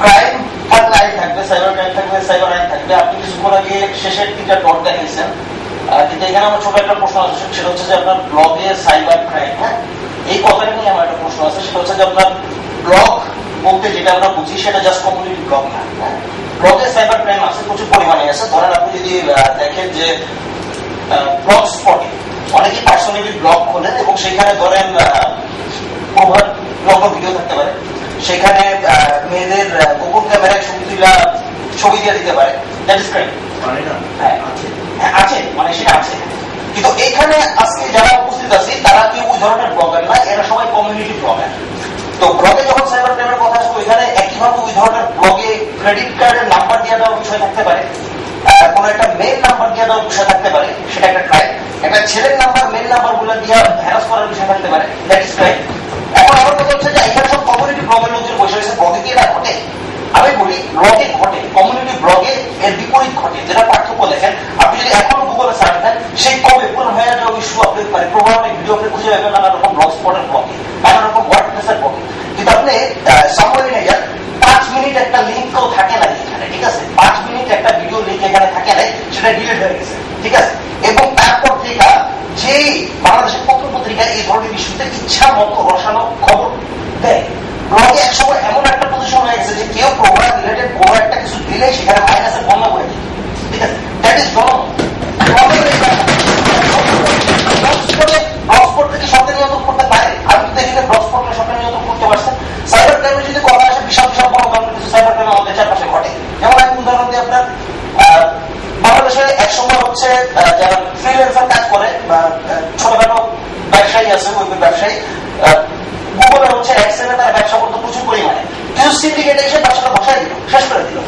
Crime থাকলে আইন থাকবে সাইবার ক্রাইম থাকলে সাইবার আইন থাকবে। আপনি কিছুক্ষণ আগে শেষের তিনটা ডট দেখাইছেন। কিন্তু এখানে আমার ছোট একটা প্রশ্ন আছে সেটা হচ্ছে যে আপনার ব্লগে সাইবার ক্রাইম হ্যাঁ? এই কথাটা নিয়ে আমার একটা প্রশ্ন আছে, সেটা হচ্ছে যে আপনার ব্লগ বলতে যেটা আমরা বুঝি, সেটা জাস্ট কমিউনিটি ব্লগ না ব্লগে সাইবার ক্রাইম আছে, প্রচুর পরিমাণে আছে। ধরেন আপনি যদি দেখেন যে ব্লগ স্পটে অনেকেই পার্সোনালি ব্লগ খোলেন এবং সেখানে ধরেন ওভার ব্লগ ভিডিও থাকতে পারে। সেখানে মেয়েদের গোপন ক্যামেরায় ছবি তুলা ছবি দিয়ে দিতে পারে। দ্যাট ইজ ক্রাইম হ্যাঁ। হ্যাঁ, আছে। মানে সেটা আছে। কিন্তু এখানে আজকে যারা উপস্থিত আছে তারা কি ওই ধরনের ব্লগার না এরা সবাই কমিউনিটি ব্লগার তো ব্লগে যখন সাইবার ক্রাইমের কথা আসবে ওইখানে একইভাবে ওই ধরনের ব্লগে ক্রেডিট কার্ডের নাম্বার দিয়ে দেওয়ার বিষয় থাকতে পারে। কোনো একটা মেল নাম্বার দিয়ে দেওয়ার বিষয় থাকতে পারে সেটা একটা ক্রাইম একটা ছেলের নাম্বার মেল নাম্বারগুলো দিয়ে হ্যারাস করার বিষয় থাকতে পারে। দ্যাট ইজ ক্রাইম এখন আমার কথা হচ্ছে যে এখানে কমিউনিটি ব্লগের লোকজন বসে রয়েছে ব্লগে কি এটা ঘটে। আমি বলি ব্লগে ঘটে। কমিউনিটি ব্লগে এর বিপরীত ঘটে। যেটা পার্থক্য দেখেন, আপনি যদি এখনও গুগলে সার্চ দেন, সেই কবে পুরো হয়ে যাবে ইস্যু আপনি মানে প্রোগ্রামে ভিডিও আপনি খুঁজে পাবেন নানা রকম ব্লগ স্পটের ব্লগে নানা রকম ওয়ার্ডপ্রেসের ব্লগে কিন্তু আপনি নিয়ে যান পাঁচ মিনিট একটা লিঙ্ক কেউ থাকে না এখানে, ঠিক আছে? পাঁচ মিনিট একটা ভিডিও লিঙ্ক এখানে থাকে না সেটা ডিলিট হয়ে গেছে, ঠিক আছে? এবং তারপর থেকে যে বাংলাদেশের পত্র পত্রিকা এই ধরনের ইস্যুতে ইচ্ছা মতো রসানো খবর দেয়। ব্লগে একসময় এমন একটা পজিশন হয়ে গেছে যে কেউ প্রোগ্রাম রিলেটেড কোনো একটা কিছু দিলে সেখানে মাইনাসের বন্ধ করে যায় ঠিক আছে? দ্যাট ইজ জন ব্লগস্পট থেকে সরকার নিয়ন্ত্রণ করতে পারে। আমি তো দেখি ব্লগস্পটে সরকার নিয়ন্ত্রণ করতে পারছে সাইবার ক্রাইমে যদি কথা আসে বিশাল বিশাল বড় ধরনের কিছু সাইবার ক্রাইম আমাদের চারপাশে ঘটে যেমন আমি উদাহরণ দিই আপনার আহ, বাংলাদেশে এক সময় হচ্ছে আহ, যারা ফ্রিল্যান্সার কাজ করে বা আহ, ছোটখাটো ব্যবসায়ী আছে ওই ব্যবসায়ী আহ, গুগলে হচ্ছে অ্যাডসেনে তারা ব্যবসা করতো প্রচুর পরিমাণে কিছু সিন্ডিকেট এসে ব্যবসাটা বসাই দিল শেষ করে দিল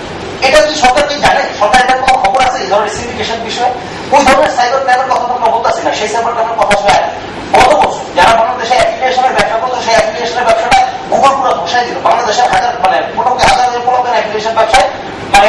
এটা কি সরকার কি জানে সরকার এটার কোনো খবর আছে এই ধরনের সিন্ডিকেশন বিষয়ে ওই ধরনের সাইবার ক্রাইমের কথা তো আমরা বলতেছি না সেই সাইবার ক্রাইমের কথা আসলে আগে। গত বছর যারা বাংলাদেশে অ্যাপ্লিকেশনের ব্যবসা করতো সেই অ্যাপ্লিকেশনের ব্যবসাটা গুগল পুরো ধসাই দিল বাংলাদেশের হাজার মানে মোটামুটি হাজার হাজার পুরাতন অ্যাপ্লিকেশন ব্যবসায় মানে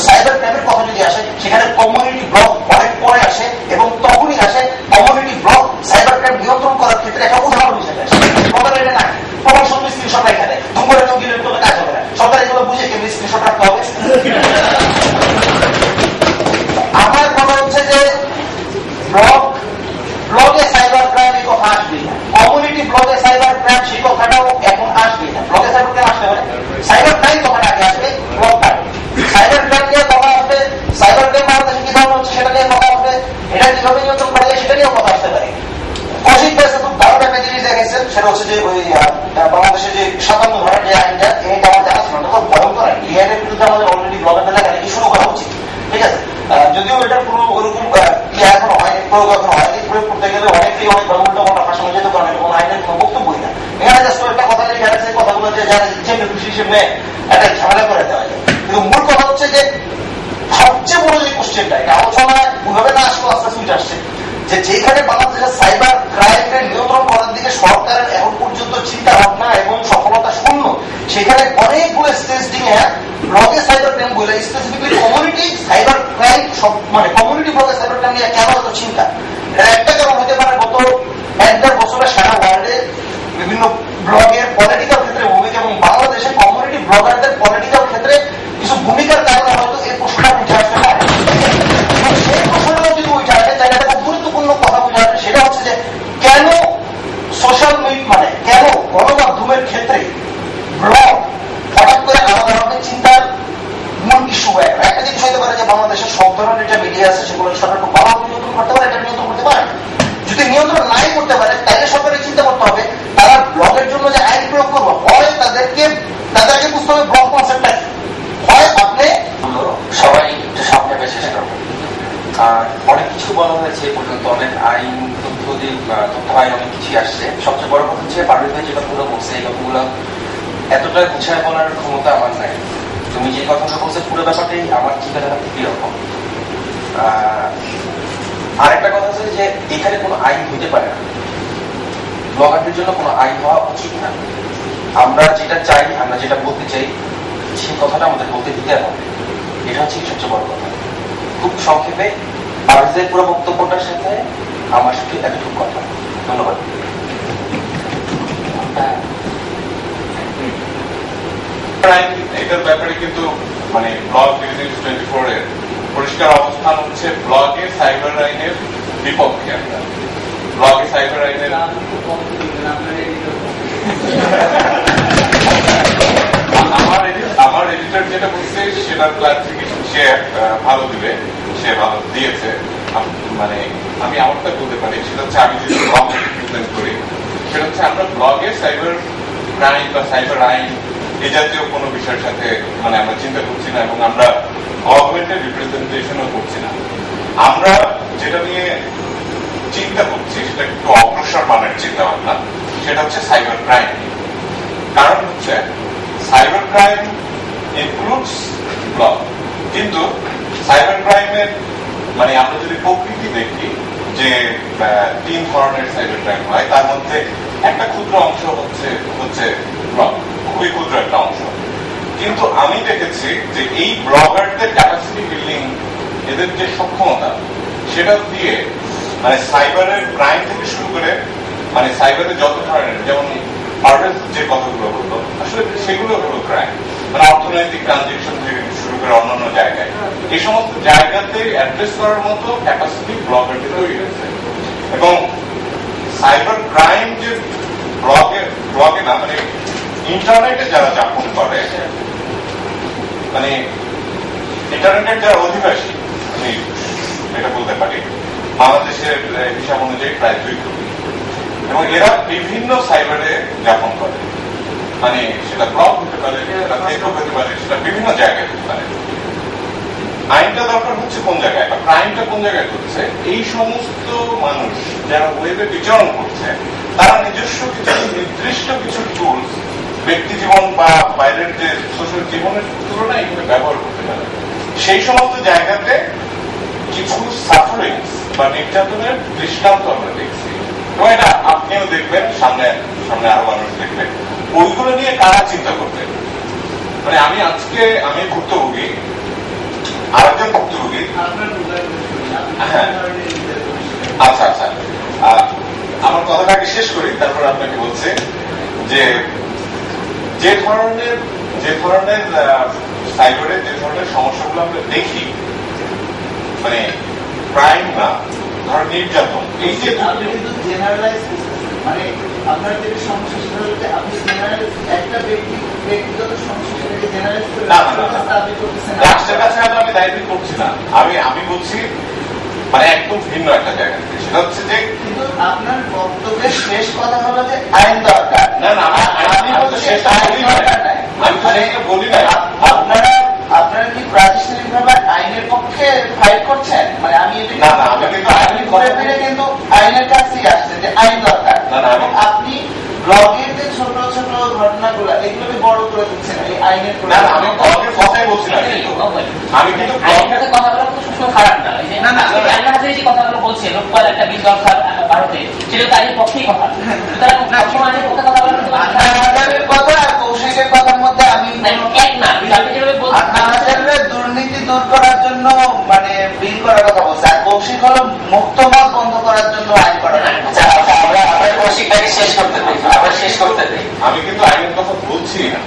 সাইবার ক্রাইমের কথা যদি আসে, সেখানে কমিউনিটি ব্লক অনেক পরে আসে এবং তখনই আসে কমিউনিটি ব্লক সাইবার ক্রাইম নিয়ন্ত্রণ করার ক্ষেত্রে একটা উদাহরণ হিসেবে আসে প্রমাণ এটা না প্রমাণ সব স্ক্রিনশট রেখে দেয় ধুমরে কেউ ডিলিট করলে কাজ হবে না সরকার এগুলো বুঝে কেমনি স্ক্রিনশট রাখতে হবে আমার কথা হচ্ছে যে ব্লগ ব্লগে সাইবার ক্রাইম এই কথা আসবে না কমিউনিটি ব্লগে সাইবার ক্রাইম সেই কথাটাও এখন আসবে না ব্লগে সাইবার ক্রাইম আসবে মানে সাইবার ক্রাইম কথাটা আগে আসবে ব্লগটা সাইবার ক্রাইম নিয়ে কথা আসবে সাইবার ক্রাইম বাংলাদেশে কি ধরনের হচ্ছে সেটা নিয়ে কথা আসবে এটা কীভাবে নিয়ন্ত্রণ করা যায় সেটা নিয়েও কথা আসতে পারে কৌশিক ব্যাস খুব দারুণ একটা জিনিস দেখেছেন সেটা হচ্ছে যে ওই আহ, বাংলাদেশে যে সাতান্ন ধরনের যে আইনটা এই আইনটা আমার জানা ছিল না খুব ভয়ঙ্কর আইন এই আইনের বিরুদ্ধে আমাদের অলরেডি ব্লগারদের লেখালেখি শুরু করা উচিত ঠিক আছে আহ, যদিও এটার কোনো ওরকম আহ, ইয়ে এখনও হয়নি প্রয়োগ এখনও হয়নি প্রয়োগ করতে গেলে অনেকেই সাইবার চিন্তা ভাবনা এবং সফলতা শূন্য, সেখানে অনেকগুলো স্টেজ ক্রাইম সব মানে কমিউনিটি ব্লগে সাইবার ক্রাইম নিয়ে কেন এত চিন্তা? এটা একটা কারণ হতে পারে গত এক বছরে সারা ওয়ার্ল্ডে বিভিন্ন ব্লগের পলিটিক্যাল ক্ষেত্রে ভূমিকা এবং বাংলাদেশে কমিউনিটি ব্লগারদের পলিটিক্যাল ক্ষেত্রে কিছু ভূমিকার কারণে হয়তো এই প্রশ্নটা উঠে আসতে পারে এবং সেই প্রশ্নটা যদি উঠে আসে তাহলে একটা খুব গুরুত্বপূর্ণ কথা উঠে আসে সেটা হচ্ছে যে কেন সোশ্যাল মিডিয়া মানে কেন গণমাধ্যমের ক্ষেত্রে ব্লগ হঠাৎ করে আলাদা ধরনের চিন্তার মূল ইস্যু হয়ে গেল একটা জিনিস হতে পারে যে বাংলাদেশের সব ধরনের যে মিডিয়া আছে সেগুলো সরকার খুব ভালোভাবে নিয়ন্ত্রণ করতে পারে এটা নিয়ন্ত্রণ করতে পারে না। যদি নিয়ন্ত্রণ নাই করতে পারে তাহলে সরকারের চিন্তা করতে হবে তারা ব্লগের জন্য যে আইন প্রয়োগ করব হয় তাদেরকে তাদেরকে বুঝতে হবে ব্লগ কনসেপ্টটা কি হয় আপনি সবাই একটু সামনে বেশি চেষ্টা করব আর অনেক কিছু বলা হয়েছে এ পর্যন্ত অনেক আইন তথ্য দিক বা তথ্য আইন অনেক কিছুই আসছে সবচেয়ে বড় কথা হচ্ছে পারভেজ ভাই যে কথাগুলো বলছে এই কথাগুলো এতটা গুছায় বলার ক্ষমতা আমার নাই তুমি যে কথাটা বলছো পুরো ব্যাপারটাই আমার চিন্তাধারা থেকে এরকম আহ, আরেকটা কথা হচ্ছে যে এখানে কোনো আইন হতে পারে না ব্লগারদের জন্য কোনো আইন হওয়া উচিত না আমরা যেটা চাই বলতে চাই সেই কথাটা আমাদের বলতে দিতে হবে। এটা হচ্ছে সবচেয়ে বড় কথা। খুব সংক্ষেপে বাংলাদেশের পুরো বক্তব্যটার সাথে আমার সাথে এতটুকু কথা। ধন্যবাদ। এটার ব্যাপারে কিন্তু মানে ব্লগ বিজনেস টোয়েন্টি ফোর এর পরিষ্কার অবস্থান হচ্ছে ব্লগে সাইবার আইনের বিপক্ষে আমরা। ব্লগে সাইবার আইনের আমার আমার এডিটর যেটা বলছে সেটার ক্লারিফিকেশন সে ভালো দিবে, সে ভালো দিয়েছে। মানে আমি আমারটা বলতে পারি, সেটা হচ্ছে আমি যদি ব্লগ রিপ্রেজেন্ট করি, সেটা হচ্ছে আমরা ব্লগে সাইবার ক্রাইম বা সাইবার আইন এ জাতীয় কোনো বিষয়ের সাথে মানে আমরা চিন্তা করছি না এবং আমরা গভর্নমেন্টের রিপ্রেজেন্টেশনও করছি না। আমরা যেটা নিয়ে চিন্তা করছি, সেটা একটু অগ্রসর মানের চিন্তা ভাবনা সেটা হচ্ছে সাইবার ক্রাইম কারণ হচ্ছে সাইবার ক্রাইম ইনক্লুডস ব্লক কিন্তু সাইবার ক্রাইমের মানে আমরা যদি প্রকৃতি দেখি যে তিন ধরনের সাইবার ক্রাইম হয়, তার মধ্যে একটা ক্ষুদ্র অংশ হচ্ছে হচ্ছে ব্লক খুবই ক্ষুদ্র একটা অংশ। কিন্তু আমি দেখেছি যে এই ব্লগারদের ক্যাপাসিটি বিল্ডিং এদের যে সক্ষমতা, সেটা দিয়ে মানে সাইবারের ক্রাইম থেকে শুরু করে মানে সাইবারের যত ধরনের, যেমন আর্টেস যে কথাগুলো বলল আসলে সেগুলো হলো ক্রাইম মানে অর্থনৈতিক ট্রানজেকশন থেকে শুরু করে অন্যান্য জায়গায়। এই সমস্ত জায়গাতে অ্যাড্রেস করার মতো ক্যাপাসিটি ব্লগারদের তৈরি হয়েছে এবং সাইবার ক্রাইম যে ব্লগে ব্লগে না মানে ইন্টারনেটে যারা যাপন করে মানে ইন্টারনেটের যারা অধিবাসী, আমি এটা বলতে পারি, বাংলাদেশের হিসাব অনুযায়ী প্রায় দুই কোটি এবং এরা বিভিন্ন সাইবারে যাপন করে। মানে সেটা ব্লগ হতে পারে, সেটা ফেসবুক হতে পারে, সেটা বিভিন্ন জায়গায় হতে পারে। আইনটা দরকার হচ্ছে কোন জায়গায়? বা ক্রাইমটা কোন জায়গায় করছে এই সমস্ত মানুষ যারা ওয়েবে বিচরণ করছে, তারা নিজস্ব কিছু নির্দিষ্ট কিছু টুলস ব্যক্তি জীবন বা বাইরের যে সোশ্যাল জীবনের তুলনায় এগুলো ব্যবহার করতে পারে। সেই সমস্ত জায়গাতে কিছু সাফারিংস বা নির্যাতনের দৃষ্টান্ত আমরা দেখছি। এটা আপনিও দেখবেন, সামনে সামনে আরও মানুষ দেখবেন। ওইগুলো নিয়ে কারা চিন্তা করবেন মানে আমি আজকে, আমি ভুক্তভোগী, আরেকজন ভুক্তভোগী। হ্যাঁ। আচ্ছা আচ্ছা। আমার কথাটা আগে শেষ করি, তারপর আপনাকে বলছি যে যে ধরনের যে ধরনের সাইবারে যে ধরনের সমস্যাগুলো আমরা দেখি মানে ক্রাইম না ধর নির্যাতন এই যে জেনারেলাইজ মানে আপনার যেটা সমস্যা সেটা হচ্ছে আপনি জেনারেল একটা ব্যক্তি ব্যক্তিগত সমস্যা সেটাকে জেনারেলাইজ করে না, না, না, না। দাবি করতেছেন রাষ্ট্রের কাছে আমি দায়িত্ব করছি না। আমি আমি বলছি মানে একদম ভিন্ন একটা জায়গা থেকে। সেটা হচ্ছে যে কিন্তু আপনার বক্তব্যের শেষ কথা হলো যে আইন দরকার। না না আমি- তো দরকার আমি তো বলি আপ- আপনারা আপনারা কি প্রাতিষ্ঠানিক ভাবে আইনের পক্ষে ফাইট করছেন? মানে আমি না, না, আমি কিন্তু আপনি ঘুরে ফিরে কিন্তু আইনের কাছেই আসছেন যে আইন দরকার। না, না, আমি- এবং আপনি ব্লগের যে ছোট ছোট ঘটনাগুলো এগুলোকে বড় করে দিচ্ছেন এই আইনের না না আমি ব্লগের কথাই বলছি না আমি কিন্তু ব্লগ কথা বলা কোনো সবসময় খারাপ না। না, না, আইনের হাতে যে কথাগুলো বলছে লোকপাল একটা বিল দরকার ভারতে সেটা তো পক্ষেই কথা। সুতরাং সবসময় পক্ষে কথা বলা দুর্নীতি দূর করার জন্য মানে বিল করার কথা বলছে। আর কৌশিক হলো মুক্তমত বন্ধ করার জন্য আইন বলছে। আচ্ছা, আচ্ছা, আমরা আমরা কৌশিকটাকে শেষ করতে দিই আমরা শেষ করতে দিই আমি কিন্তু আইনের কথা বলছি। না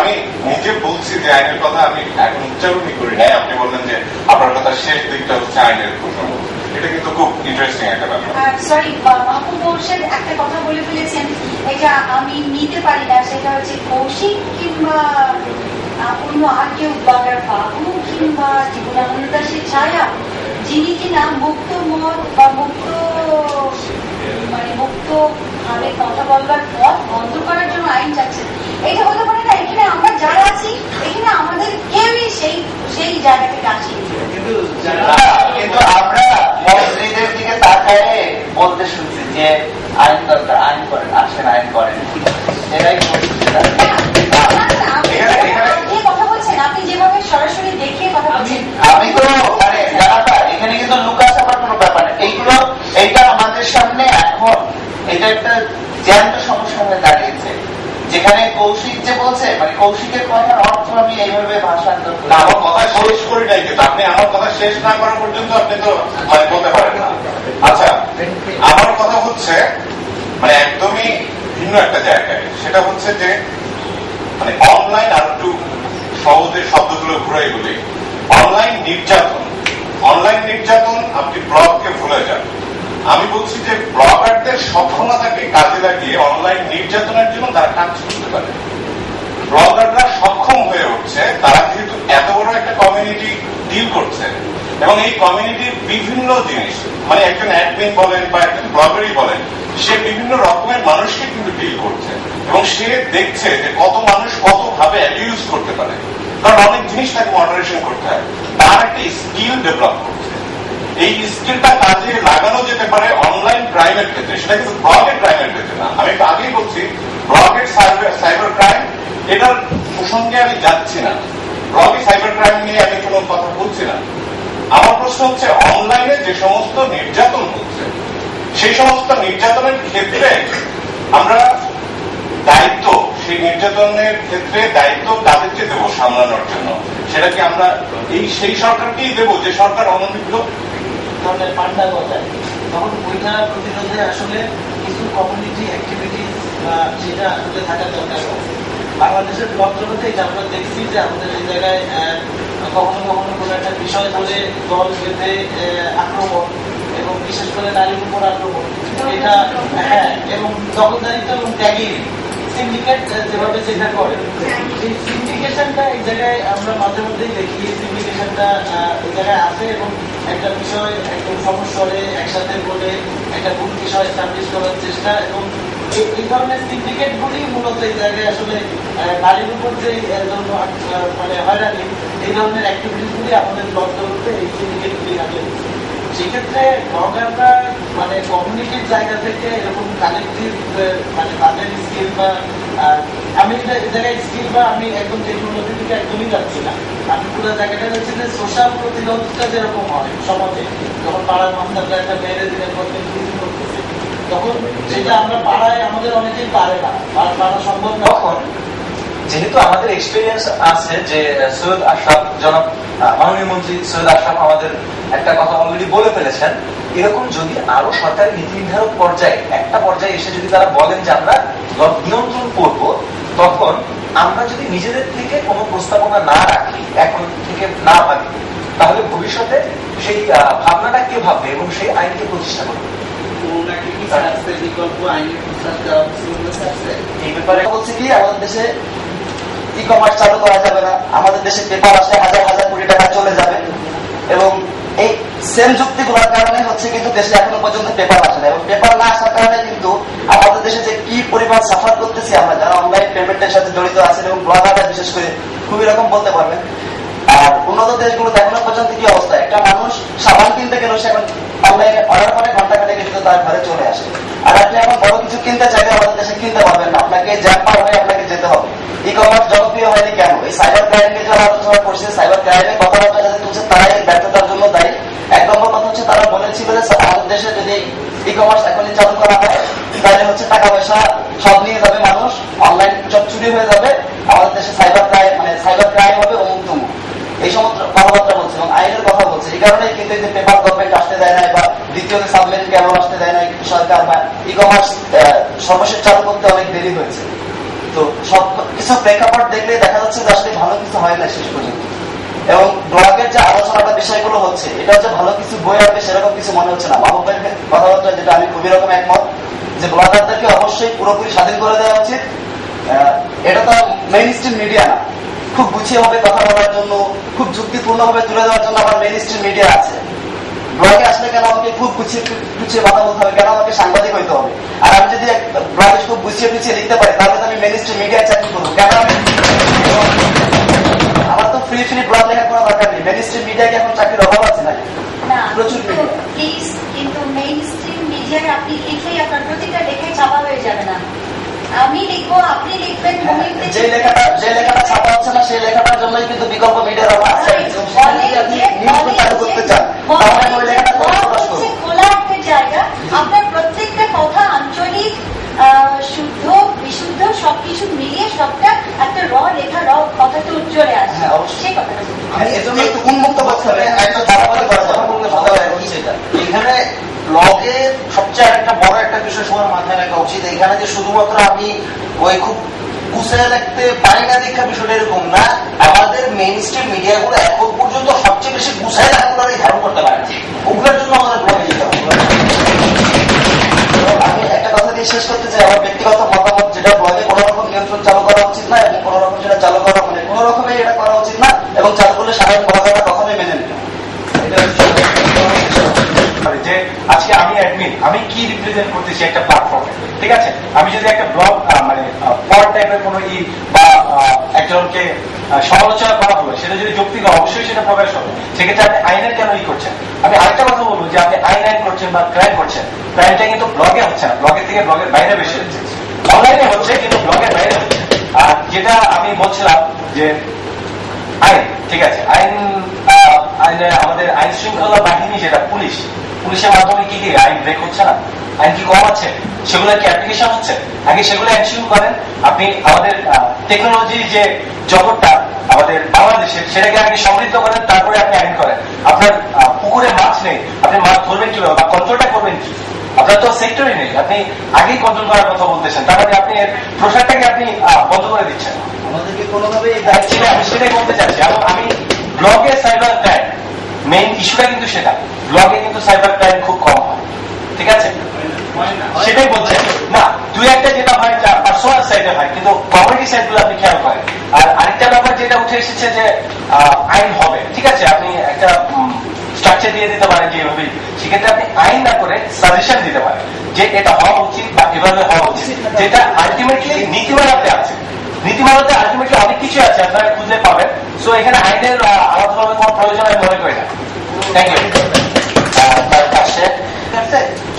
আমি নিজে বলছি যে আইনের কথা আমি এখন উচ্চারণই করি নাই। আপনি বললেন যে আপনার কথা শেষ দিকটা হচ্ছে আইনের প্রসঙ্গ এটা কিন্তু খুব ইন্টারেস্টিং একটা ব্যাপার। সরি হোসেন একটা কথা বলে ফেলেছেন, এটা আমি নিতে পারি না, সেটা হচ্ছে কৌশিক কিংবা অন্য আর কেউ ব্লগার বাবু কিংবা জীবনানন্দ দাসের ছায়া, যিনি কিনা মুক্ত মত বা মুক্ত মানে মুক্ত ভাবে কথা বলবার পথ বন্ধ করার জন্য আইন চাচ্ছেন। এটা হতে পারে না, এখানে আমরা যারা আছি, এখানে আমাদের কেউই সেই সেই জায়গা থেকে কিন্তু আমরা মন্ত্রীদের দিকে তাকায় বলতে শুনছি যে আইন দরকার আইন করেন আসেন আইন করেন এটাই আমি তো মানে এখানে কিন্তু কোনো ব্যাপার নেই এইগুলো এইটা আমাদের সামনে এখন এটা একটা জ্যান্ত সমস্যা হয়ে দাঁড়িয়েছে। যেখানে কৌশিক যে বলছে মানে কৌশিকের কথার অর্থ আমি এইভাবে ভাষান্তর করি। আমার কথা শেষ করি নাই কিন্তু আপনি আমার কথা শেষ না করা পর্যন্ত আপনি তো মানে বলতে পারেন না। আচ্ছা আমার কথা হচ্ছে মানে একদমই ভিন্ন একটা জায়গায়। সেটা হচ্ছে যে মানে অনলাইন আর একটু সহজে শব্দগুলো ঘুরাই বলি অনলাইন নির্যাতন। অনলাইন নির্যাতন, আপনি ব্লগকে ভুলে যান। আমি বলছি যে ব্লগারদের সক্ষমতাকে কাজে লাগিয়ে অনলাইন নির্যাতনের জন্য তারা কাজ করতে পারে। ব্লগাররা সক্ষম হয়ে উঠছে, তারা যেহেতু এত বড় একটা কমিউনিটি ডিল করছে এবং এই কমিউনিটির বিভিন্ন জিনিস মানে একজন অ্যাডমিন বলেন বা একজন ব্লগারই বলেন, সে বিভিন্ন রকমের মানুষকে কিন্তু ডিল করছে এবং সে দেখছে যে কত মানুষ কত ভাবে অ্যাবিউজ করতে পারে। কারণ অনেক জিনিস তাকে মডারেশন করতে হয়। তার একটা স্কিল ডেভেলপ করছে। এই স্কিলটা কাজে লাগানো যেতে পারে অনলাইন ক্রাইমের ক্ষেত্রে। সেটা কিন্তু ব্লগের ক্রাইমের ক্ষেত্রে না। আমি একটু আগেই বলছি ব্লগের সাইবার ক্রাইম এটার প্রসঙ্গে আমি যাচ্ছি না। ব্লগে সাইবার ক্রাইম নিয়ে আমি কোনো কথা বলছি না। আমার প্রশ্ন হচ্ছে অনলাইনে যে সমস্ত নির্যাতন হচ্ছে, সেই সমস্ত নির্যাতনের ক্ষেত্রে আমরা দায়িত্ব, সেই নির্যাতনের ক্ষেত্রে দায়িত্ব তাদেরকে দেবো সামলানোর জন্য? সেটা কি আমরা এই সেই সরকারকেই দেবো, যে সরকার অনভিজ্ঞ? ধরনের পাল্টা গজায় তখন ওইটা প্রতিরোধে আসলে কিছু কমিউনিটি অ্যাক্টিভিটিস যেটা আসলে থাকার দরকার। বাংলাদেশের জগতে আমরা দেখছি যে আমাদের এই জায়গায় কখনো কখনো কোনো একটা বিষয় ধরে দল বেঁধে আক্রমণ এবং বিশেষ করে নারীর উপর আক্রমণ। এটা হ্যাঁ এবং দখলদারিত্ব এবং ট্যাগিং সিন্ডিকেট যেভাবে যেটা করে। এই সিন্ডিকেশনটা এই জায়গায় আমরা মাঝে মধ্যেই দেখি, এই সিন্ডিকেশনটা এই জায়গায় আছে এবং একটা বিষয়, একদম সমস্যরে একসাথে বলে একটা ভুল বিষয় এস্টাবলিশ করার চেষ্টা এবং এই- ধরনের সিন্ডিকেট গুলি মূলত এই জায়গায় আসলে নারীর উপর যে মানে হয়রানি এই ধরনের অ্যাক্টিভিটিস গুলি আমাদের জগতে এই সিন্ডিকেটগুলি আগে সেক্ষেত্রে ব্লগাররা মানে কমিউনিটির জায়গা থেকে এরকম কালেকটিভ মানে তাদের স্কিল বা আমি এটা জায়গায় স্কিল বা আমি একদম টেকনোলজি থেকে একদমই যাচ্ছি না। আমি পুরো জায়গাটা হচ্ছে যে সোশ্যাল প্রতিরোধটা যেরকম হয় সমাজে যখন পাড়ার মাস্টাররা একটা মেয়েদের দিনের পর করতেছে তখন সেটা আমরা পাড়ায় আমাদের অনেকেই পারে না পাড়া সম্ভব না। যেহেতু আমাদের এক্সপিরিয়েন্স আছে যে সৈয়দ আশরাফ জনাব মাননীয় মন্ত্রী সৈয়দ আশরাফ আমাদের একটা কথা অলরেডি বলে ফেলেছেন। এরকম যদি আরও সরকারি নীতি নির্ধারক পর্যায়ে একটা পর্যায়ে এসে যদি তারা বলেন যে আমরা নিয়ন্ত্রণ করব তখন আমরা যদি নিজেদের থেকে কোনো প্রস্তাবনা না রাখি এখন থেকে না ভাবি তাহলে ভবিষ্যতে সেই ভাবনাটা কে ভাববে এবং সেই আইনকে প্রতিষ্ঠা করবে? এই ব্যাপারে বলছে কি আমাদের দেশে ই কমার্স চালু করা যাবে না। আমাদের দেশে পেপার আসলে হাজার হাজার কোটি টাকা চলে যাবে। এবং এই সেম যুক্তি গুলার কারণে হচ্ছে কিন্তু দেশে এখনও পর্যন্ত পেপার আসে না। এবং পেপার না আসার কারণে কিন্তু আমাদের দেশে যে কি পরিমাণ সাফার করতেছি আমরা, যারা অনলাইন পেমেন্টের সাথে জড়িত আছেন এবং ব্লগাররা বিশেষ করে খুবই রকম বলতে পারবেন। আর উন্নত দেশগুলোতে এখনও পর্যন্ত কি অবস্থা? একটা মানুষ সাবান কিনতে গেলেও সে এখন অনলাইনে অর্ডার করে, ঘণ্টা খানেক কিন্তু তার ঘরে চলে আসে। আর আপনি এখন বড় কিছু কিনতে চাইলে আমাদের দেশে কিনতে পারবেন না। আপনাকে পার হয়ে আপনাকে যেতে হবে। ই কমার্স জনপ্রিয় হয়নি কেন? এই সাইবার ক্রাইম নিয়ে যারা আলোচনা করছে সাইবার ক্রাইমের কথাবার্তা যাদের তুলছে, তারাই ব্যর্থতার জন্য দায়ী। এক নম্বর কথা হচ্ছে, তারা বলেছিল যে আমাদের দেশে যদি ই কমার্স এখনই চালু করা হয়, তাহলে হচ্ছে টাকা পয়সা সব নিয়ে যাবে মানুষ অনলাইন সব চুরি হয়ে যাবে আমাদের দেশে সাইবার ক্রাইম মানে সাইবার ক্রাইম হবে অমুক তমুক এই সমস্ত কথাবার্তা বলছে এবং আইনের কথা বলছে এই কারণেই কিন্তু এই যে পেপার গভর্নমেন্ট আসতে দেয় না বা দ্বিতীয় যে সাবমেরিন কেন আসতে দেয় না কিন্তু সরকার বা ই কমার্স সর্বশেষ চালু করতে অনেক দেরি হয়েছে। তো সব কিছু প্রেক্ষাপট দেখলে দেখা যাচ্ছে যে আসলে ভালো কিছু হয় না শেষ পর্যন্ত। এবং ব্লগের যে আলোচনাটা বিষয়গুলো হচ্ছে, এটা হচ্ছে ভালো কিছু বই আসবে সেরকম কিছু মনে হচ্ছে না। মাহবুবের কথাবার্তা যেটা আমি খুবই রকম একমত, যে ব্লগারদেরকে অবশ্যই পুরোপুরি স্বাধীন করে দেওয়া উচিত। এটা তো মেইন স্ট্রিম মিডিয়া না। খুব গুছিয়ে ভাবে কথা বলার জন্য, খুব যুক্তিপূর্ণ ভাবে তুলে দেওয়ার জন্য আমার মেইন স্ট্রিম মিডিয়া আছে। ব্লগে আসলে কেন আমাকে খুব গুছিয়ে গুছিয়ে কথা বলতে হবে? কেন আমাকে সাংবাদিক হইতে হবে? আর আমি যদি ব্লগে খুব গুছিয়ে গুছিয়ে লিখতে পারি তাহলে তো আমি মেইন স্ট্রিম মিডিয়ায় চাকরি করব। কেন আমি আমার তো ফ্রি ফ্রি ব্লগ লেখার কোনো দরকার নেই। মেইন স্ট্রিম মিডিয়ায় কি এখন চাকরির অভাব আছে না না প্রচুর কিন্তু media। প্লিজ কিন্তু মেইন স্ট্রিম মিডিয়ায় আপনি লিখলেই আপনার প্রতিটা লেখাই ছাপা হয়ে যাবে না। আমি লিখব আপনি লিখবেন যে লেখাটা যে লেখাটা ছাপা হচ্ছে না সেই লেখাটার জন্যই কিন্তু বিকল্প মিডিয়ার অভাব আছে। অনেক মানে এর জন্য একটু উন্মুক্ত করতে হবে একটা ধারাবাহিক করা যাবে বললে ভালো হয় কি সেটা এখানে ব্লগের সবচেয়ে একটা বড় একটা বিষয় সবার মাথায় রাখা উচিত এখানে যে শুধুমাত্র আমি ওই খুব গুছিয়ে রাখতে পারি না দীক্ষা বিষয়টা এরকম না আমাদের মেইন স্ট্রিম মিডিয়াগুলো এখন পর্যন্ত সবচেয়ে বেশি গুছায় রাখাগুলোরই ধারণ করতে পারে ওগুলোর জন্য আমাদের ব্লগে যেতে হবে আমি শেষ করতে চাই, আমার ব্যক্তিগত মতামত যেটা ব্লগে কোনো রকম নিয়ন্ত্রণ চালু করা উচিত না এবং কোনো রকম সেটা চালু করা মানে কোনো রকমই এটা করা উচিত না এবং চালু করলে সাধারণ ভোটাররা কখনোই মেনে নেবে যে আজকে আমি অ্যাডমিন আমি কি রিপ্রেজেন্ট করতেছি একটা প্ল্যাটফর্মে ঠিক আছে? আমি যদি একটা ব্লগ মানে পর টাইপের কোনো ই বা একজনকে সমালোচনা করা হলো, সেটা যদি যৌক্তিক, অবশ্যই সেটা প্রকাশ হবে। সেক্ষেত্রে আপনি আইনের কেন ই করছেন? আমি আরেকটা কথা বলব যে আপনি আইন আইন করছেন বা ক্রাইম করছেন। ক্রাইমটা কিন্তু ব্লগে হচ্ছে না ব্লগের থেকে ব্লগের বাইরে বেশি হচ্ছে। অনলাইনে হচ্ছে, কিন্তু ব্লগের বাইরে হচ্ছে। আর যেটা আমি বলছিলাম যে, আইন, ঠিক আছে, আইন আইনে আমাদের আইন শৃঙ্খলা বাহিনী যেটা, পুলিশ, পুলিশের মাধ্যমে কি কি আইন ব্রেক হচ্ছে না? আইন কি কম আছে? সেগুলো কি অ্যাপ্লিকেশন হচ্ছে? আগে সেগুলো এনশিওর করেন। আপনি আমাদের টেকনোলজি যে জগৎটা আমাদের বাংলাদেশের সেটাকে আগে সমৃদ্ধ করেন, তারপরে আপনি আইন করেন। আপনার পুকুরে মাছ নেই, আপনি মাছ ধরবেন কীভাবে বা কন্ট্রোলটা করবেন কি? আপনার তো সেক্টরই নেই। আপনি আগেই কন্ট্রোল করার কথা বলতেছেন। তার মানে আপনি এর প্রসারটাকে আপনি বন্ধ করে দিচ্ছেন। আমাদেরকে কোনোভাবেই এই আমি সেটাই বলতে চাচ্ছি। এবং আমি ব্লগে সাইবার ক্রাইম মেইন ইস্যুটা কিন্তু সেটা। ব্লগে কিন্তু সাইবার ক্রাইম খুব কম হয়। ঠিক আছে? সেটাই বলছেন না দুই একটা যেটা হয় পার্সোনাল সাইডে হয় কিন্তু কমিউনিটি সাইডগুলো আপনি খেয়াল করেন। আর আরেকটা ব্যাপার যেটা উঠে এসেছে যে আহ, আইন হবে। ঠিক আছে? আপনি একটা স্ট্রাকচার দিয়ে দিতে পারেন যে এভাবেই সেক্ষেত্রে আপনি আইন না করে সাজেশন দিতে পারেন যে এটা হওয়া উচিত বা এভাবে হওয়া উচিত। যেটা আলটিমেটলি নীতিমালাতে আছে। নীতিমালাতে আলটিমেটলি অনেক কিছু আছে, আপনারা খুঁজে পাবেন। সো এখানে আইনের আলাদাভাবে কোনো প্রয়োজন আমি মনে করি না। থ্যাংক ইউ তার পাশে।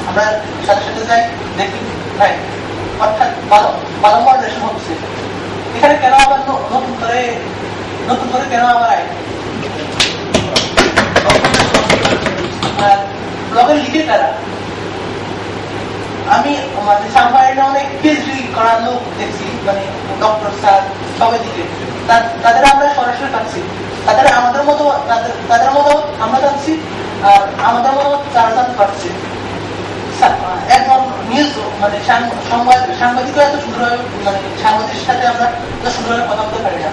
আমরা সাথে যাই, দেখি। নাই অর্থাৎ ভালো মডারেশন হচ্ছে। এখানে কেন আবার নতুন করে নতুন করে কেন আবার আইন? আর ব্লগের লিখে তারা আমি মানে সাম্পাইনে অনেক পিএইচডি করার লোক দেখছি মানে ডক্টর স্যার সবাই দিকে। তাদের আমরা সরাসরি পাচ্ছি। তাদের আমাদের মতো, তাদের মতো আমরা জানছি আর আমাদের মতো তারা জানতে পারছে সা- নিউজ মানে সংবাদ সাংবাদিকও এত সুন্দরভাবে মানে সাংবাদিকের সাথে আমরা এত সুন্দরভাবে কথা বলতে পারি না।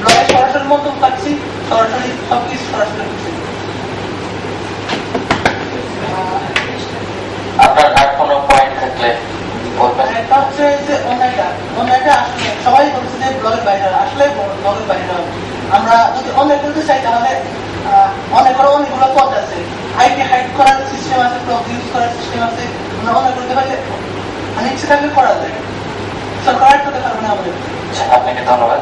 ব্লগে সরাসরি মন্তব্য পাচ্ছি, সরাসরি সবকিছু সরাসরি পাচ্ছি আপনার আর কোনো পয়েন্ট থাকলে বলবেন একটা হচ্ছে যে অন্যায়টা অন্যায়টা আসলে সবাই বলছে যে ব্লগের বাইরে আসলে ব্লগের বাইরে আমরা যদি অন্যায় করতে চাই তাহলে অনেকগুলো পথ আছে। আইপি হাইড করার সিস্টেম আছে ব্লগ ইউজ করার সিস্টেম আছে। আমরা অন্যায় করতে পারলে ইচ্ছে থাকলে করা যায়। সরকার পারবে না আমাদের আপনাকে ধন্যবাদ।